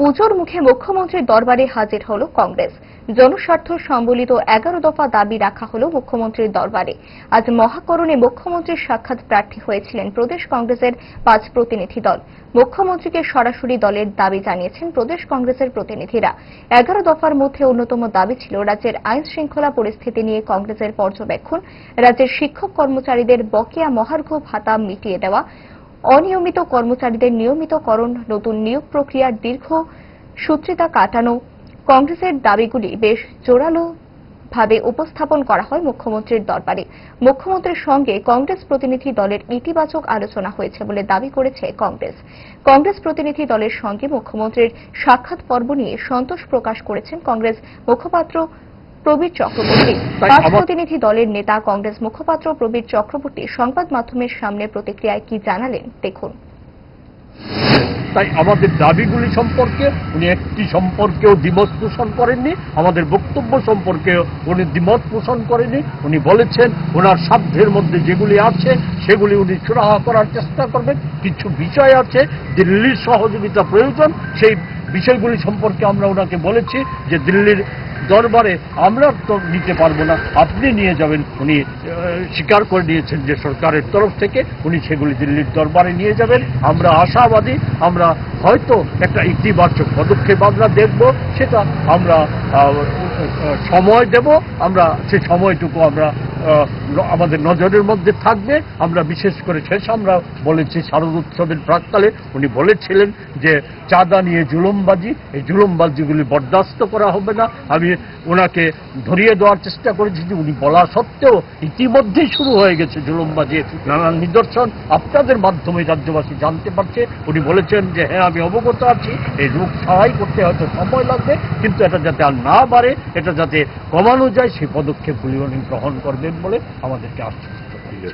পুজোর মুখে মুখ্যমন্ত্রীর দরবারে হাজির হল কংগ্রেস। জনস্বার্থ সম্বলিত এগারো দফা দাবি রাখা হল মুখ্যমন্ত্রীর দরবারে। আজ মহাকরণে মুখ্যমন্ত্রীর সাক্ষাৎ প্রার্থী হয়েছিলেন প্রদেশ কংগ্রেসের পাঁচ প্রতিনিধি দল। মুখ্যমন্ত্রীকে সরাসরি দলের দাবি জানিয়েছেন প্রদেশ কংগ্রেসের প্রতিনিধিরা। এগারো দফার মধ্যে অন্যতম দাবি ছিল রাজ্যের আইন শৃঙ্খলা পরিস্থিতি নিয়ে কংগ্রেসের পর্যবেক্ষণ, রাজ্যের শিক্ষক কর্মচারীদের বকেয়া মহার্ঘ ভাতা মিটিয়ে দেওয়া অনিয়মিত কর্মচারীদের নিয়মিতকরণ, নতুন নিয়োগ প্রক্রিয়ার দীর্ঘ সূত্রিতা কাটানো। কংগ্রেসের দাবিগুলি বেশ জোরালো ভাবে উপস্থাপন করা হয় মুখ্যমন্ত্রীর দরবারে। মুখ্যমন্ত্রীর সঙ্গে কংগ্রেস প্রতিনিধি দলের ইতিবাচক আলোচনা হয়েছে বলে দাবি করেছে কংগ্রেস। কংগ্রেস প্রতিনিধি দলের সঙ্গে মুখ্যমন্ত্রীর সাক্ষাৎ পর্ব নিয়ে সন্তোষ প্রকাশ করেছেন কংগ্রেস মুখপাত্র প্রবীর চক্রবর্তী পাঁচ প্রতিনিধি দলের নেতা কংগ্রেস মুখপাত্র প্রবীর চক্রবর্তী সংবাদ মাধ্যমের সামনে প্রতিক্রিয়ায় কি জানালেন? দেখুন। তাই আমাদের দাবিগুলি সম্পর্কে উনি একটি সম্পর্কেও দ্বিমত পোষণ করেননি আমাদের বক্তব্য সম্পর্কেও উনি দ্বিমত পোষণ করেননি উনি বলেছেন ওনার সাধ্যের মধ্যে যেগুলি আছে সেগুলি উনি সুরাহা করার চেষ্টা করবেন। কিছু বিষয় আছে দিল্লির সহযোগিতা প্রয়োজন সেই বিষয়গুলি সম্পর্কে আমরা ওনাকে বলেছি যে দিল্লির দরবারে আমরা তো নিতে পারব না। আপনি নিয়ে যাবেন। উনি স্বীকার করে নিয়েছেন যে সরকারের তরফ থেকে উনি সেগুলি দিল্লির দরবারে নিয়ে যাবেন। আমরা আশাবাদী, আমরা হয়তো একটা ইতিবাচক পদক্ষেপ আমরা দেখব, সেটা আমরা সময় দেব। আমরা, সে সময়টুকু আমরা আমাদের নজরের মধ্যে থাকবে। আমরা বিশেষ করে শেষ আমরা বলেছি শারদ উৎসবের প্রাককালে, উনি বলেছিলেন যে চাঁদা নিয়ে জুলুমবাজি, এই জুলুমবাজিগুলি বরদাস্ত করা হবে না। আমি ওনাকে ধরিয়ে দেওয়ার চেষ্টা করেছি যে উনি বলা সত্ত্বেও ইতিমধ্যেই শুরু হয়ে গেছে জুলুমবাজি, নানান নিদর্শন। আপনাদের মাধ্যমে রাজ্যবাসী জানতে পারছে। উনি বলেছেন যে হ্যাঁ আমি অবগত আছি, এই রোগ সহায় করতে হয়তো সময় লাগবে, কিন্তু এটা যাতে আর না বাড়ে, এটা যাতে কমানো যায়, সেই পদক্ষেপগুলি উনি গ্রহণ করবেন। বলে আমাদেরকে আশ্বস্ত করেছেন